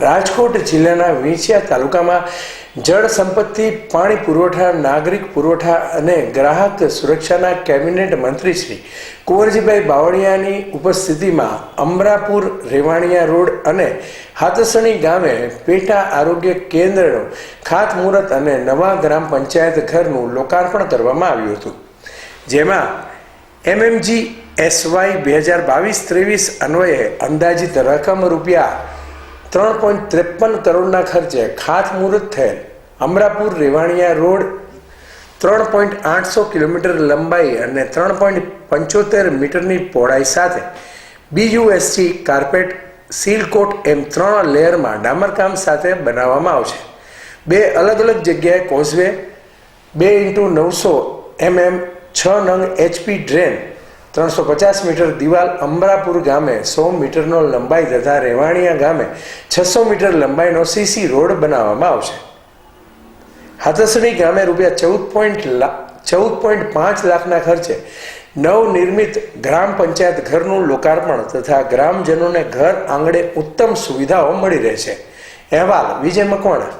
રાજકોટ જિલ્લાના વિંછિયા તાલુકામાં જળ સંપત્તિ, પાણી પુરવઠા, નાગરિક પુરવઠા અને ગ્રાહક સુરક્ષાના કેબિનેટ મંત્રી શ્રી કુંવરજીભાઈ બાવળિયાની ઉપસ્થિતિમાં અમરાપુર રેવાણિયા રોડ અને હાથસણી ગામે પેટા આરોગ્ય કેન્દ્રનું ખાતમુહૂર્ત અને નવા ગ્રામ પંચાયત ઘરનું લોકાર્પણ કરવામાં આવ્યું હતું. જેમાં એમએમજી એસવાય બે હજાર બાવીસ ત્રેવીસ અન્વયે અંદાજિત રકમ રૂપિયા ત્રણ પોઈન્ટ ત્રેપન કરોડના ખર્ચે ખાતમુહૂર્ત થયેલ અમરાપુર રેવાણિયા રોડ, ત્રણ પોઈન્ટ આઠસો કિલોમીટર લંબાઈ અને ત્રણ પોઈન્ટ પંચોતેર મીટરની પહોળાઈ સાથે બીયુએસસી કાર્પેટ સીલકોટ એમ ત્રણ લેયરમાં ડામરકામ સાથે બનાવવામાં આવશે. બે અલગ અલગ જગ્યાએ કોઝવે, બે ઇન્ટુ નવસો એમએમ, છ નંગ એચપી ડ્રેન ત્રણસો પચાસ મીટર દિવાલ અમરાપુર ગામે, સો મીટરનો લંબાઈ તથા રેવાણીયા ગામે, છસો મીટર લંબાઈનો સીસી રોડ બનાવવામાં આવશે. હાથસણી ગામે રૂપિયા ચૌદ પોઈન્ટ ચૌદ પોઈન્ટ પાંચ લાખના ખર્ચે નવનિર્મિત ગ્રામ પંચાયત ઘરનું લોકાર્પણ તથા ગ્રામજનોને ઘર આંગણે ઉત્તમ સુવિધાઓ મળી રહેશે. અહેવાલ વિજય મકવાણા.